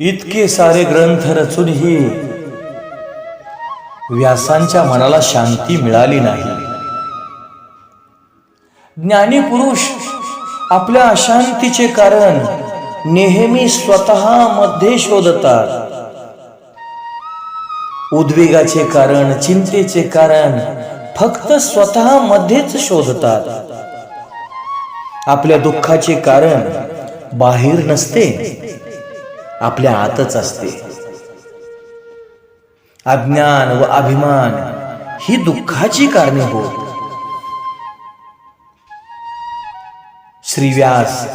इतके सारे ग्रंथ रचूनही व्यासांच्या मनाला शांती मिळाली नाही. ज्ञानी पुरुष आपल्या अशांतीचे कारण नेहमी स्वतः मध्ये शोधतात. उद्वेगाचे कारण चिंतेचे कारण फक्त स्वतः मध्येच शोधतात. आपल्या दुःखाचे कारण बाहेर नसते. आपल्या आतच असते. अज्ञान व अभिमान ही दुःखाची कारणे होत. श्री व्यास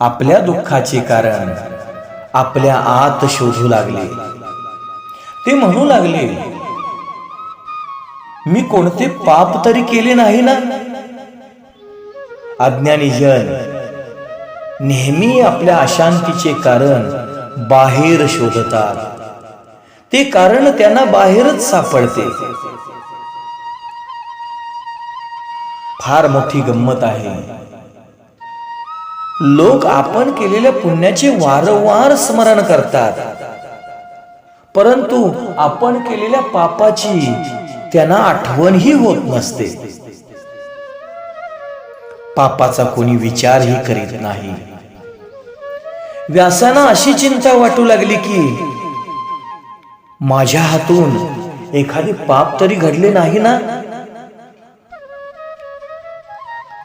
आपल्या दुःखाचे कारण आपल्या आत शोधू लागले. ते म्हणू लागले मी कोणते पाप तरी केले नाही ना? अज्ञानी जन नेहमी आपल्या अशांतीचे कारण बाहेर शोधतात. ते कारण त्यांना बाहेरच सापडते. फार मोठी गंमत आहे. लोक आपण केलेल्या पुण्याचे वारंवार स्मरण करतात. परंतु आपण केलेल्या पापाची त्यांना आठवणही होत नसते. पापाचा कोणी विचारही करीत नाही. व्यासाना अशी चिंता वाटू लागली की माझ्या हातून एखादे पाप तरी घडले नाही ना?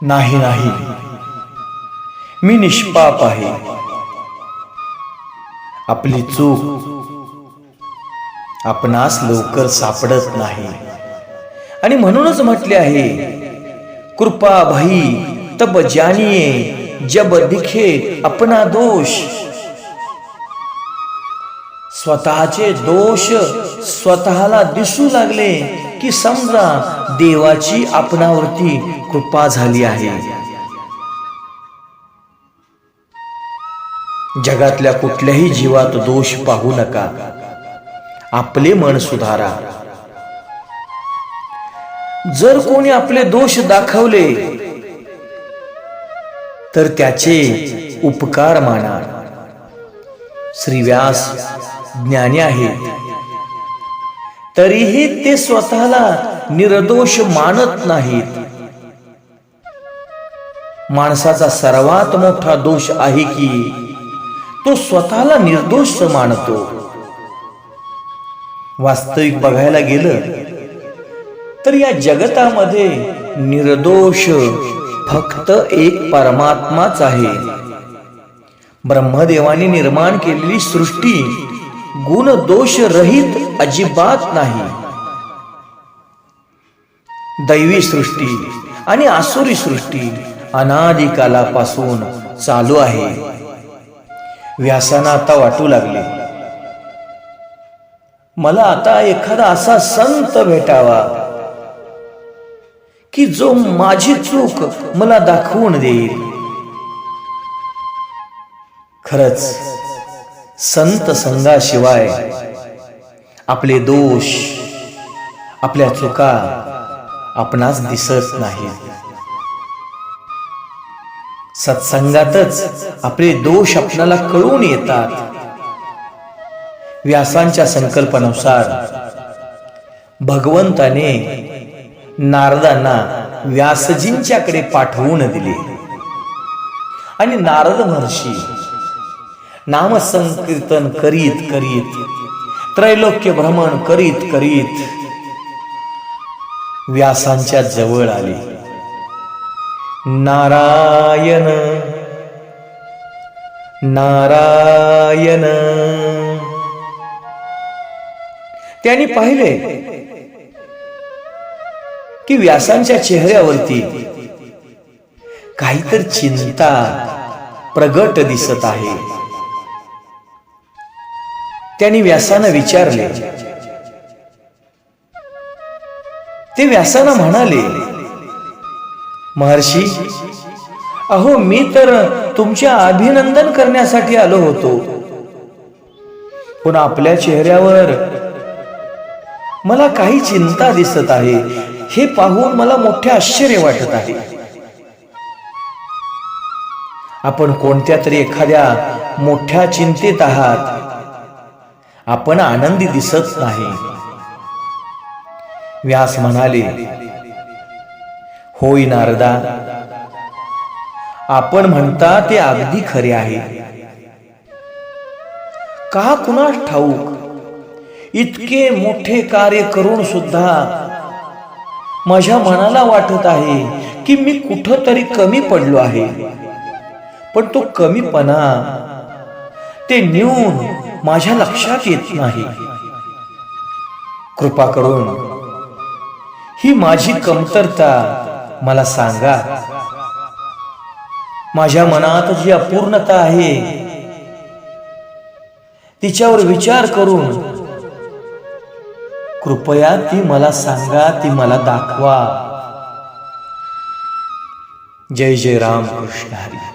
नाही नाही. मी निष्पाप आहे. आपली चूक आपणास लवकर सापडत नाही. आणि म्हणूनच म्हटले आहे कृपा भाई तब जानिए जब दिखे अपना दोष। स्वतःचे दोष स्वतःला दिसू लागले की समजा देवाची आपणावरती कृपा झाली आहे. जगातल्या कुठल्याही जीवात दोष पाहू नका. आपले मन सुधारा. जर कोणी आपले दोष दाखवले तर त्याचे उपकार माना श्री व्यास ज्ञानी आहेत. तरीही ते स्वतःला निर्दोष मानत नाहीत. माणसाचा सर्वात मोठा दोष आहे की तो स्वतःला निर्दोष मानतो. वास्तविक बघायला गेलं तर या जगतामध्ये निर्दोष फक्त एक परमात्माच आहे. ब्रह्मदेवाने निर्माण केलेली सृष्टी गुण दोष रहित अजिबात नाही. दैवी सृष्टी आणि आसुरी सृष्टी अनादी कालापासून चालू आहे. व्यासाना आता वाटू लागले. मला आता एखादा असा संत भेटावा. की जो माझी चूक मला दाखवून देईल. खरच संत संघाशिवाय आपले दोष आपल्या चुका आपणास दिसत नाही. सत्संगातच आपले दोष आपल्याला कळून येतात. व्यासांच्या संकल्पानुसार भगवंताने नारदांना व्यासजींच्याकडे पाठवून दिले. आणि नारद महर्षी नामसंकीर्तन करीत करीत त्रैलोक्य भ्रमण करीत करीत व्यासांच्या जवळ आले. नारायण नारायण. त्यांनी पाहिले की व्यासांच्या चेहऱ्यावरती काहीतरी चिंता प्रगट दिसत आहे. त्यांनी व्यासानं विचारले ते व्यासानं म्हणाले महर्षी अहो मी तर तुमच्या अभिनंदन करण्यासाठी आलो होतो. पण आपल्या चेहऱ्यावर मला काही चिंता दिसत आहे. हे पाहून मला मोठे आश्चर्य वाटत आहे. आपण कोणत्या तरी एखाद्या मोठ्या चिंतेत आहात. आपण आनंदी दिसत नाही. व्यास म्हणाले होय नारदा आपण म्हणता ते अगदी खरे आहे. का कुणास ठाऊक? इतके मोठे कार्य करून सुद्धा माझ्या मनाला वाटत आहे की मी कुठंतरी कमी पडलो आहे. पण तो कमीपणा ते नेऊन माझ्या लक्षात येत नाही. कृपा करून ही माझी कमतरता मला सांगा. माझ्या मनात जी अपूर्णता आहे तिच्यावर विचार करून कृपया ती मला सांगा ती मला दाखवा. जय जय राम कृष्ण हरी.